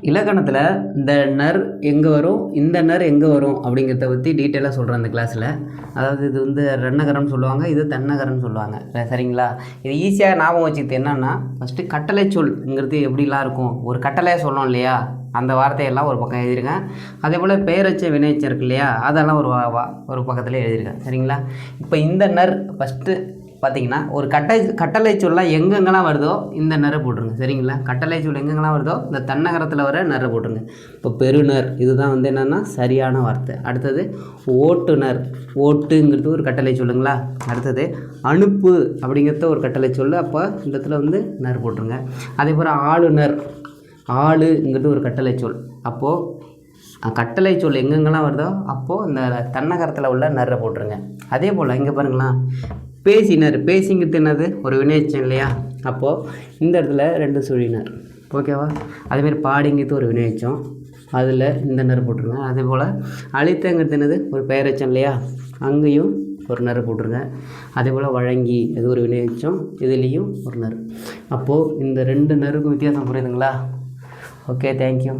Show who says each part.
Speaker 1: இலக்கணத்தில் இந்த நர் எங்கே வரும் இந்த நர் எங்கே வரும் அப்படிங்கிறத பற்றி டீட்டெயிலாக சொல்கிறேன் அந்த கிளாஸில் அதாவது இது வந்து ரென்னகரம்னு சொல்லுவாங்க இது தென்னகரம்னு சொல்லுவாங்க. சரிங்களா? இது ஈஸியாக ஞாபகம் வச்சுக்கிறது என்னென்னா ஃபஸ்ட்டு கட்டளை சொல்ங்கிறது எப்படிலாம் இருக்கும்? ஒரு கட்டளையை சொல்லணும் இல்லையா? அந்த வார்த்தையெல்லாம் ஒரு பக்கம் எழுதியிருக்கேன் அதே போல் பெயரச்ச வினைச்சர் இருக்கு இல்லையா? அதெல்லாம் ஒரு வா- வா- ஒரு பக்கத்தில் எழுதியிருக்கேன் சரிங்களா? இப்போ இந்த நர் ஃபஸ்ட்டு பார்த்தீங்கன்னா ஒரு கட்டளை கட்டளை சொல்லாம் எங்கெங்கெல்லாம் வருதோ இந்த நரை போட்டுருங்க. சரிங்களா? கட்டளை சொல் எங்கெங்கெல்லாம் வருதோ இந்த தன்னகரத்தில் வர நிற போட்டுருங்க. இப்போ பெருநர் இதுதான் வந்து என்னென்னா சரியான வார்த்தை. அடுத்தது ஓட்டுநர். ஓட்டுங்கிறது ஒரு கட்டளை சொல்லுங்களா? அடுத்தது அனுப்பு அப்படிங்கிறத ஒரு கட்டளை சொல்லு. அப்போ இந்த இடத்துல வந்து நர் போட்டுருங்க. அதே போல் ஆளுநர். ஆளுங்கிறது ஒரு கட்டளை சொல். அப்போது கட்டளை சொல் எங்கெங்கெல்லாம் வருதோ அப்போது இந்த தன்னகரத்தில் உள்ள நர்ரை போட்டுருங்க. அதே போல் இங்கே பாருங்களேன். பேசினர். பேசிங்கிறது என்னது ஒரு வினையச்சம் இல்லையா? அப்போது இந்த இடத்துல ரெண்டு சுழினர். ஓகேவா? அதேமாரி பாடிங்கிறது ஒரு வினையச்சம் அதில் இந்த நர் போட்டுருங்க அதே போல் அழித்தங்கிறது என்னது ஒரு பெயரச்சம் இல்லையா? அங்கேயும் ஒரு நர் போட்டுருங்க அதே போல் வழங்கி இது ஒரு வினையச்சம் இதுலேயும் ஒரு நர் அப்போது இந்த ரெண்டு நருக்கும் வித்தியாசம் புரியுதுங்களா? Okay thank you